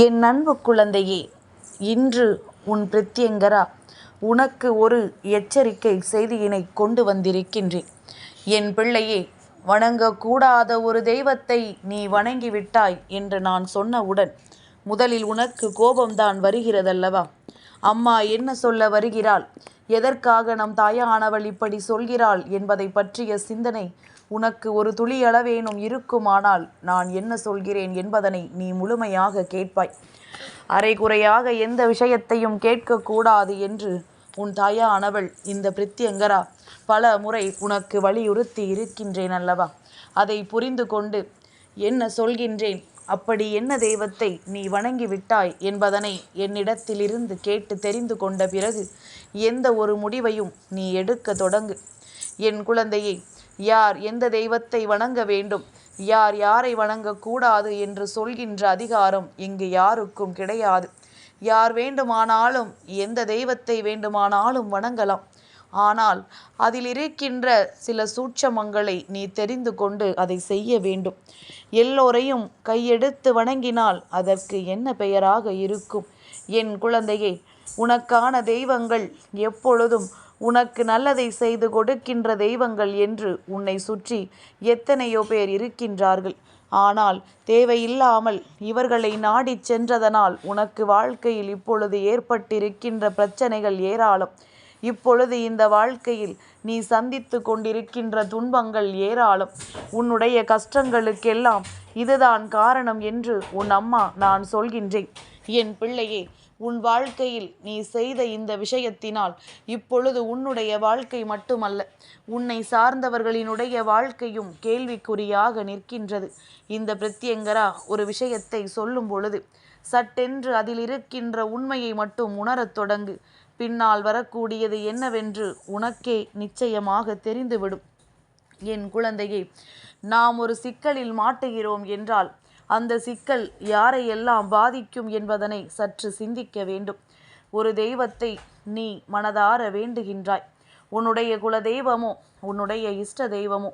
என் அன்பு குழந்தையே இன்று உன் பிரத்யங்கரா உனக்கு ஒரு எச்சரிக்கை செய்தியினை கொண்டு வந்திருக்கின்றேன். என் பிள்ளையே வணங்கக்கூடாத ஒரு தெய்வத்தை நீ வணங்கிவிட்டாய் என்று நான் சொன்னவுடன் முதலில் உனக்கு கோபம்தான் வருகிறதல்லவா? அம்மா என்ன சொல்ல வருகிறாள்? எதற்காக நம் தாயானவள் இப்படி சொல்கிறாள் என்பதை பற்றிய சிந்தனை உனக்கு ஒரு துளியளவேனும் இருக்குமானால் நான் என்ன சொல்கிறேன் என்பதனை நீ முழுமையாக கேட்பாய். அரைகுறையாக எந்த விஷயத்தையும் கேட்கக்கூடாது என்று உன் தாயானவள் இந்த பிரித்தியங்கரா பல முறை உனக்கு வலியுறுத்தி இருக்கின்றேன் அல்லவா? அதை புரிந்து கொண்டு என்ன சொல்கின்றேன்? அப்படி என்ன தெய்வத்தை நீ வணங்கி விட்டாய் என்பதனை என்னிடத்திலிருந்து கேட்டு தெரிந்து கொண்ட பிறகு எந்த ஒரு முடிவையும் நீ எடுக்க தொடங்கு. என் குழந்தையை யார் எந்த தெய்வத்தை வணங்க வேண்டும்? யார் யாரை வணங்கக்கூடாது என்று சொல்கின்ற அதிகாரம் இங்கு யாருக்கும் கிடையாது. யார் வேண்டுமானாலும் எந்த தெய்வத்தை வேண்டுமானாலும் வணங்கலாம். ஆனால் அதில் இருக்கின்ற சில சூட்சமங்களை நீ தெரிந்து கொண்டு அதை செய்ய வேண்டும். எல்லோரையும் கையெடுத்து வணங்கினால் அதற்கு என்ன பெயராக இருக்கும்? என் குழந்தையே உனக்கான தெய்வங்கள் எப்பொழுதும் உனக்கு நல்லதை செய்து கொடுக்கின்ற தெய்வங்கள் என்று உன்னை சுற்றி எத்தனையோ பேர் இருக்கின்றார்கள். ஆனால் தேவையில்லாமல் இவர்களை நாடிச் சென்றதனால் உனக்கு வாழ்க்கையில் இப்பொழுது ஏற்பட்டிருக்கின்ற பிரச்சனைகள் ஏராளம். இப்பொழுது இந்த வாழ்க்கையில் நீ சந்தித்து கொண்டிருக்கின்ற துன்பங்கள் ஏராளம். உன்னுடைய கஷ்டங்களுக்கெல்லாம் இதுதான் காரணம் என்று உன் அம்மா நான் சொல்கின்றேன். என் பிள்ளையே உன் வாழ்க்கையில் நீ செய்த இந்த விஷயத்தினால் இப்பொழுது உன்னுடைய வாழ்க்கை மட்டுமல்ல உன்னை சார்ந்தவர்களினுடைய வாழ்க்கையும் கேள்விக்குறியாக நிற்கின்றது. இந்த பிரத்யங்கரா ஒரு விஷயத்தை சொல்லும் பொழுது சட்டென்று அதில் இருக்கின்ற உண்மையை மட்டும் உணரத் தொடங்கு. பின்னால் வரக்கூடியது என்னவென்று உனக்கே நிச்சயமாக தெரிந்துவிடும். என் குழந்தையே நாம் ஒரு சிக்கலில் மாட்டுகிறோம் என்றால் அந்த சிக்கல் யாரையெல்லாம் பாதிக்கும் என்பதனை சற்று சிந்திக்க வேண்டும். ஒரு தெய்வத்தை நீ மனதார வேண்டுகின்றாய். உன்னுடைய குல தெய்வமோ உன்னுடைய இஷ்ட தெய்வமோ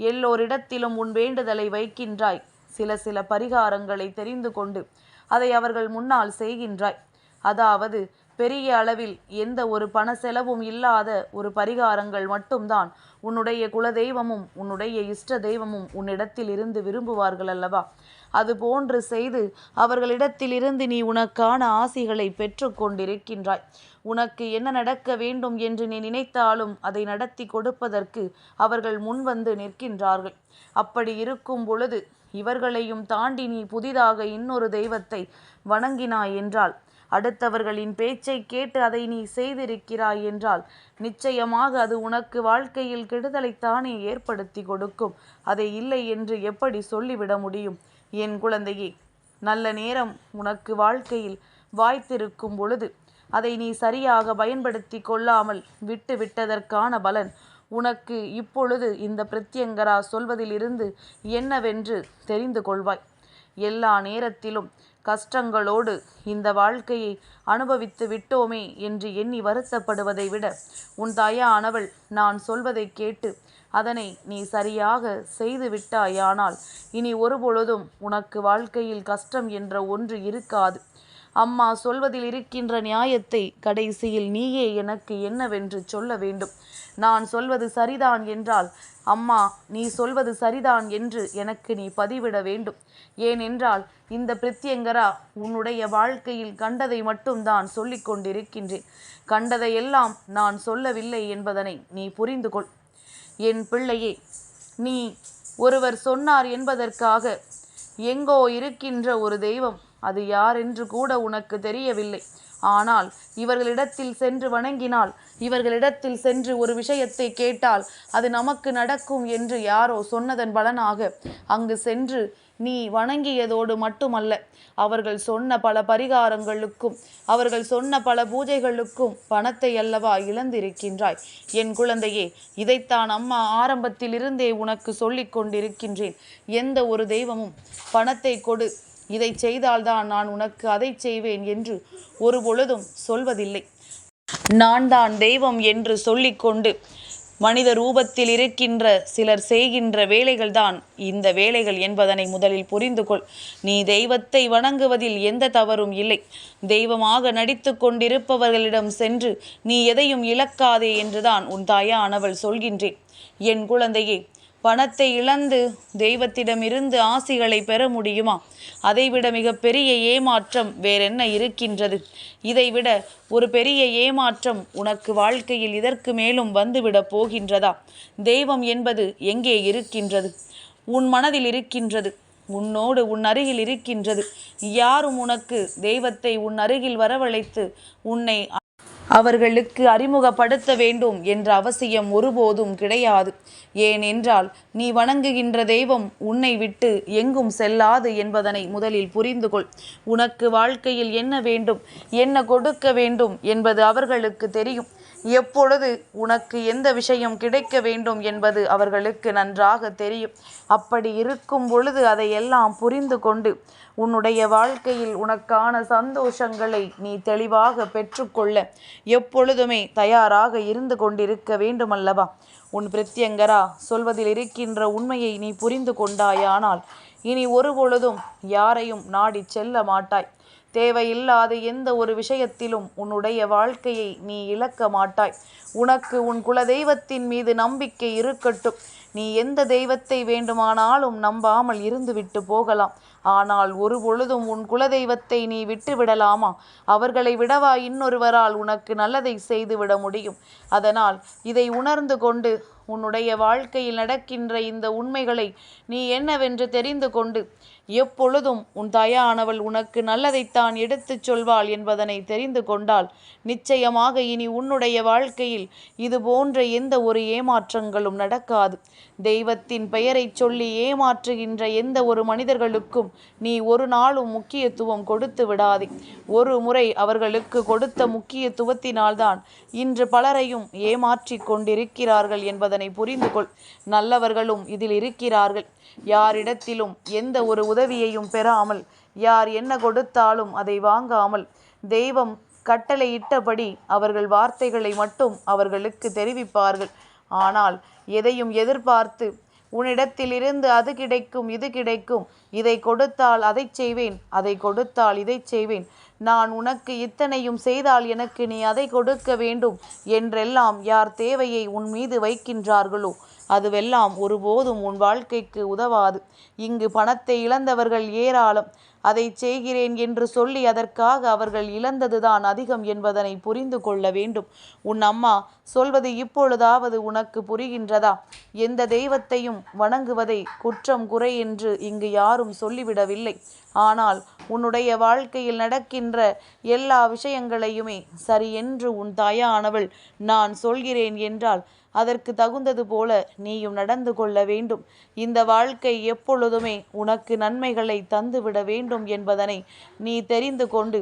எல்லோரிடத்திலும் உன் வேண்டுதலை வைக்கின்றாய். சில சில பரிகாரங்களை தெரிந்து கொண்டு அதை அவர்கள் முன்னால் செய்கின்றாய். அதாவது பெரிய அளவில் எந்த ஒரு பண செலவும் இல்லாத ஒரு பரிகாரங்கள் மட்டும்தான் உன்னுடைய குலதெய்வமும் உன்னுடைய இஷ்ட தெய்வமும் உன்னிடத்தில் இருந்து விரும்புவார்கள் அல்லவா? அது போன்று செய்து அவர்களிடத்திலிருந்து நீ உனக்கான ஆசிகளை பெற்றுக்கொண்டிருக்கின்றாய் உனக்கு என்ன நடக்க வேண்டும் என்று நீ நினைத்தாலும் அதை நடத்தி கொடுப்பதற்கு அவர்கள் முன்வந்து நிற்கின்றார்கள். அப்படி இருக்கும் பொழுது இவர்களையும் தாண்டி நீ புதிதாக இன்னொரு தெய்வத்தை வணங்கினாய் என்றால் அடுத்தவர்களின் பேச்சை கேட்டு அதை நீ செய்திருக்கிறாய் என்றால் நிச்சயமாக அது உனக்கு வாழ்க்கையில் கெடுதலைத்தானே ஏற்படுத்தி கொடுக்கும். அதை இல்லை என்று எப்படி சொல்லிவிட முடியும்? என் குழந்தையே நல்ல நேரம் உனக்கு வாழ்க்கையில் வாய்த்திருக்கும் பொழுது அதை நீ சரியாக பயன்படுத்தி கொள்ளாமல் விட்டு விட்டதற்கான பலன். உனக்கு இப்பொழுது இந்த பிரத்யங்கரா சொல்வதிலிருந்து என்னவென்று தெரிந்து கொள்வாய். எல்லா நேரத்திலும் கஷ்டங்களோடு இந்த வாழ்க்கையை அனுபவித்து விட்டோமே என்று எண்ணி வருத்தப்படுவதை விட உன் தாயானவள் நான் சொல்வதை கேட்டு அதனை நீ சரியாக செய்து விட்டாயானால் இனி ஒருபொழுதும் உனக்கு வாழ்க்கையில் கஷ்டம் என்ற ஒன்று இருக்காது. அம்மா சொல்வதில் இருக்கின்ற நியாயத்தை கடைசியில் நீயே எனக்கு என்னவென்று சொல்ல வேண்டும். நான் சொல்வது சரிதான் என்றால் அம்மா நீ சொல்வது சரிதான் என்று எனக்கு நீ பதிவிட வேண்டும். ஏனென்றால் இந்த பிரத்யங்கரா உன்னுடைய வாழ்க்கையில் கண்டதை மட்டும்தான் சொல்லிக் கொண்டிருக்கின்றேன். கண்டதையெல்லாம் நான் சொல்லவில்லை என்பதனை நீ புரிந்து கொள். என் பிள்ளையே நீ ஒருவர் சொன்னார் என்பதற்காக எங்கோ இருக்கின்ற ஒரு தெய்வம் அது யார் என்று கூட உனக்கு தெரியவில்லை. ஆனால் இவர்களிடத்தில் சென்று வணங்கினால் இவர்களிடத்தில் சென்று ஒரு விஷயத்தை கேட்டால் அது நமக்கு நடக்கும் என்று யாரோ சொன்னதன் பலனாக அங்கு சென்று நீ வணங்கியதோடு மட்டுமல்ல அவர்கள் சொன்ன பல பரிகாரங்களுக்கும் அவர்கள் சொன்ன பல பூஜைகளுக்கும் பணத்தை அல்லவா இழந்திருக்கின்றாய். என் குழந்தையே இதைத்தான் அம்மா ஆரம்பத்திலிருந்தே உனக்கு சொல்லிக் கொண்டிருக்கின்றேன். எந்த ஒரு தெய்வமும் பணத்தை கொடு இதை செய்தால்தான் நான் உனக்கு அதை செய்வேன் என்று ஒரு பொழுதும் சொல்வதில்லை. நான் தான் தெய்வம் என்று சொல்லிக்கொண்டு மனித ரூபத்தில் இருக்கின்ற சிலர் செய்கின்ற வேலைகள்தான் இந்த வேலைகள் என்பதனை முதலில் புரிந்து கொள். நீ தெய்வத்தை வணங்குவதில் எந்த தவறும் இல்லை. தெய்வமாக நடித்து கொண்டிருப்பவர்களிடம் சென்று நீ எதையும் இழக்காதே என்றுதான் உன் தாயானவள் சொல்கின்றேன். என் குழந்தையே பணத்தை இழந்து தெய்வத்திடமிருந்து ஆசிகளை பெற முடியுமா? அதைவிட மிகப்பெரிய ஏமாற்றம் வேறென்ன இருக்கின்றது? இதைவிட ஒரு பெரிய ஏமாற்றம் உனக்கு வாழ்க்கையில் இதற்கு மேலும் வந்துவிடப் போகின்றதா? தெய்வம் என்பது எங்கே இருக்கின்றது? உன் மனதில் இருக்கின்றது உன்னோடு உன் அருகில் இருக்கின்றது. யாரும் உனக்கு தெய்வத்தை உன் அருகில் வரவழைத்து உன்னை அவர்களுக்கு அறிமுகப்படுத்த வேண்டும் என்ற அவசியம் ஒருபோதும் கிடையாது. ஏனென்றால் நீ வணங்குகின்ற தெய்வம் உன்னை விட்டு எங்கும் செல்லாது என்பதனை முதலில் புரிந்து கொள். உனக்கு வாழ்க்கையில் என்ன வேண்டும் என்ன கொடுக்க வேண்டும் என்பது அவர்களுக்கு தெரியும். எப்பொழுது உனக்கு எந்த விஷயம் கிடைக்க வேண்டும் என்பது அவர்களுக்கு நன்றாக தெரியும். அப்படி இருக்கும் பொழுது அதையெல்லாம் புரிந்து கொண்டு உன்னுடைய வாழ்க்கையில் உனக்கான சந்தோஷங்களை நீ தெளிவாக பெற்றுக்கொள்ள எப்பொழுதுமே தயாராக இருந்து கொண்டிருக்க வேண்டுமல்லவா? உன் பிரத்யங்கரா சொல்வதில் இருக்கின்ற உண்மையை நீ புரிந்து கொண்டாயானால் இனி ஒருபொழுதும் யாரையும் நாடிச் செல்ல மாட்டாய். தேவையில்லாத எந்த ஒரு விஷயத்திலும் உன்னுடைய வாழ்க்கையை நீ இழக்க மாட்டாய். உனக்கு உன் குலதெய்வத்தின் மீது நம்பிக்கை இருக்கட்டும். நீ எந்த தெய்வத்தை வேண்டுமானாலும் நம்பாமல் இருந்துவிட்டு போகலாம். ஆனால் ஒரு பொழுதும் உன் குலதெய்வத்தை நீ விட்டு விடலாமா? அவர்களை விடவா இன்னொருவரால் உனக்கு நல்லதை செய்துவிட முடியும். அதனால் இதை உணர்ந்து கொண்டு உன்னுடைய வாழ்க்கையில் நடக்கின்ற இந்த உண்மைகளை நீ என்னவென்று தெரிந்து கொண்டு எப்பொழுதும் உன் தாயானவள் உனக்கு நல்லதைத்தான் எடுத்துச் சொல்வாள் என்பதனை தெரிந்து கொண்டால் நிச்சயமாக இனி உன்னுடைய வாழ்க்கையில் இது போன்ற எந்த ஒரு ஏமாற்றங்களும் நடக்காது. தெய்வத்தின் பெயரை சொல்லி ஏமாற்றுகின்ற எந்த ஒரு மனிதர்களுக்கும் நீ ஒரு நாளும் முக்கியத்துவம் கொடுத்து விடாதே. ஒரு முறை அவர்களுக்கு கொடுத்த முக்கியத்துவத்தினால்தான் இன்று பலரையும் ஏமாற்றி கொண்டிருக்கிறார்கள் என்பதனை புரிந்து கொள். நல்லவர்களும் இதில் இருக்கிறார்கள். யாரிடத்திலும் எந்த ஒரு உதவியையும் பெறாமல் யார் என்ன கொடுத்தாலும் அதை வாங்காமல் தெய்வம் கட்டளையிட்டபடி அவர்கள் வார்த்தைகளை மட்டும் அவர்களுக்கு தெரிவிப்பார்கள். ஆனால் எதையும் எதிர்பார்த்து உன்னிடத்திலிருந்து அது கிடைக்கும் இது கிடைக்கும் இதை கொடுத்தால் அதை செய்வேன் அதை கொடுத்தால் இதை செய்வேன். நான் உனக்கு இத்தனையும் செய்தால் எனக்கு நீ அதை கொடுக்க வேண்டும் என்றெல்லாம் யார் தேவையை உன் மீது வைக்கின்றார்களோ அதுவெல்லாம் ஒருபோதும் உன் வாழ்க்கைக்கு உதவாது. இங்கு பணத்தை இழந்தவர்கள் ஏராளம். அதை செய்கிறேன் என்று சொல்லி அதற்காக அவர்கள் இழந்ததுதான் அதிகம் என்பதனை புரிந்து கொள்ள வேண்டும். உன் அம்மா சொல்வது இப்பொழுதாவது உனக்கு புரிகின்றதா? எந்த தெய்வத்தையும் வணங்குவதை குற்றம் குறை என்று இங்கு யாரும் சொல்லிவிடவில்லை. ஆனால் உன்னுடைய வாழ்க்கையில் நடக்கின்ற எல்லா விஷயங்களையுமே சரி என்று உன் தாயானவள் நான் சொல்கிறேன் என்றால் அதற்கு தகுந்தது போல நீயும் நடந்து கொள்ள வேண்டும். இந்த வாழ்க்கை எப்பொழுதுமே உனக்கு நன்மைகளை தந்துவிட வேண்டும் என்பதனை நீ தெரிந்து கொண்டு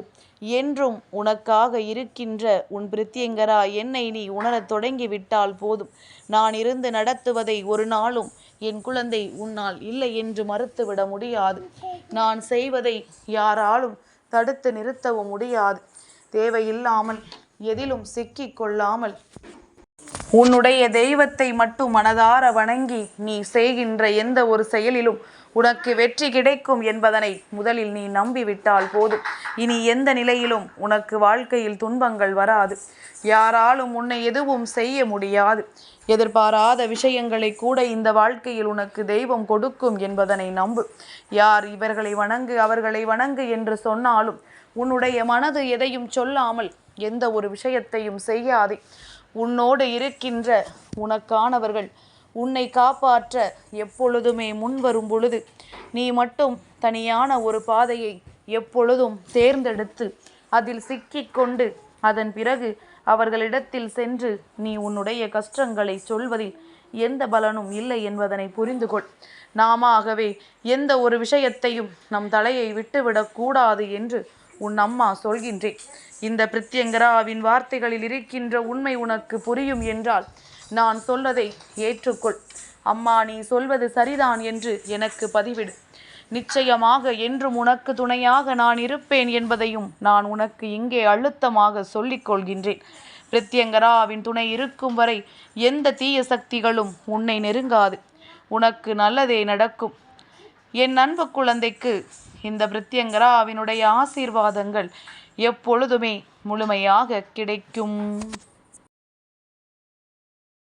என்றும் உனக்காக இருக்கின்ற உன் பிரித்தியங்கரா என்னை நீ உணரத் தொடங்கிவிட்டால் போதும். நான் இருந்து நடத்துவதை ஒரு நாளும் என் குழந்தை உன்னால் இல்லை என்று மறுத்துவிட முடியாது. நான் செய்வதை யாராலும் தடுத்து நிறுத்தவும் முடியாது. தேவையில்லாமல் எதிலும் சிக்கிக் கொள்ளாமல் உன்னுடைய தெய்வத்தை மட்டும் மனதார வணங்கி நீ செய்கின்ற எந்த ஒரு செயலிலும் உனக்கு வெற்றி கிடைக்கும் என்பதனை முதலில் நீ நம்பிவிட்டால் போதும். இனி எந்த நிலையிலும் உனக்கு வாழ்க்கையில் துன்பங்கள் வராது. யாராலும் உன்னை எதுவும் செய்ய முடியாது. எதிர்பாராத விஷயங்களை கூட இந்த வாழ்க்கையில் உனக்கு தெய்வம் கொடுக்கும் என்பதனை நம்பு. யார் இவர்களை வணங்கு அவர்களை வணங்கு என்று சொன்னாலும் உன்னுடைய மனது எதையும் சொல்லாமல் எந்த ஒரு விஷயத்தையும் செய்யாதே. உன்னோடு இருக்கின்ற உனக்கானவர்கள் உன்னை காப்பாற்ற எப்பொழுதுமே முன்வரும் பொழுது நீ மட்டும் தனியான ஒரு பாதையை எப்பொழுதும் தேர்ந்தெடுத்து அதில் சிக்கிக்கொண்டு அதன் பிறகு அவர்களிடத்தில் சென்று நீ உன்னுடைய கஷ்டங்களை சொல்வதில் எந்த பலனும் இல்லை என்பதனை புரிந்து கொள். நாமவே எந்த ஒரு விஷயத்தையும் நம் தலையை விட்டுவிடக்கூடாது என்று உன் அம்மா சொல்கின்றேன். இந்த பிரித்யங்கராவின் வார்த்தைகளில் இருக்கின்ற உண்மை உனக்கு புரியும் என்றால் நான் சொல்வதை ஏற்றுக்கொள். அம்மா நீ சொல்வது சரிதான் என்று எனக்கு பதிவிடு. நிச்சயமாக என்றும் உனக்கு துணையாக நான் இருப்பேன் என்பதையும் நான் உனக்கு இங்கே அழுத்தமாக சொல்லிக் கொள்கின்றேன். பிரித்யங்கராவின் துணை இருக்கும் வரை எந்த தீய சக்திகளும் உன்னை நெருங்காது. உனக்கு நல்லதே நடக்கும். என் அன்பு குழந்தைக்கு இந்த பிரத்யங்கராவினுடைய ஆசீர்வாதங்கள் எப்பொழுதுமே முழுமையாக கிடைக்கும்.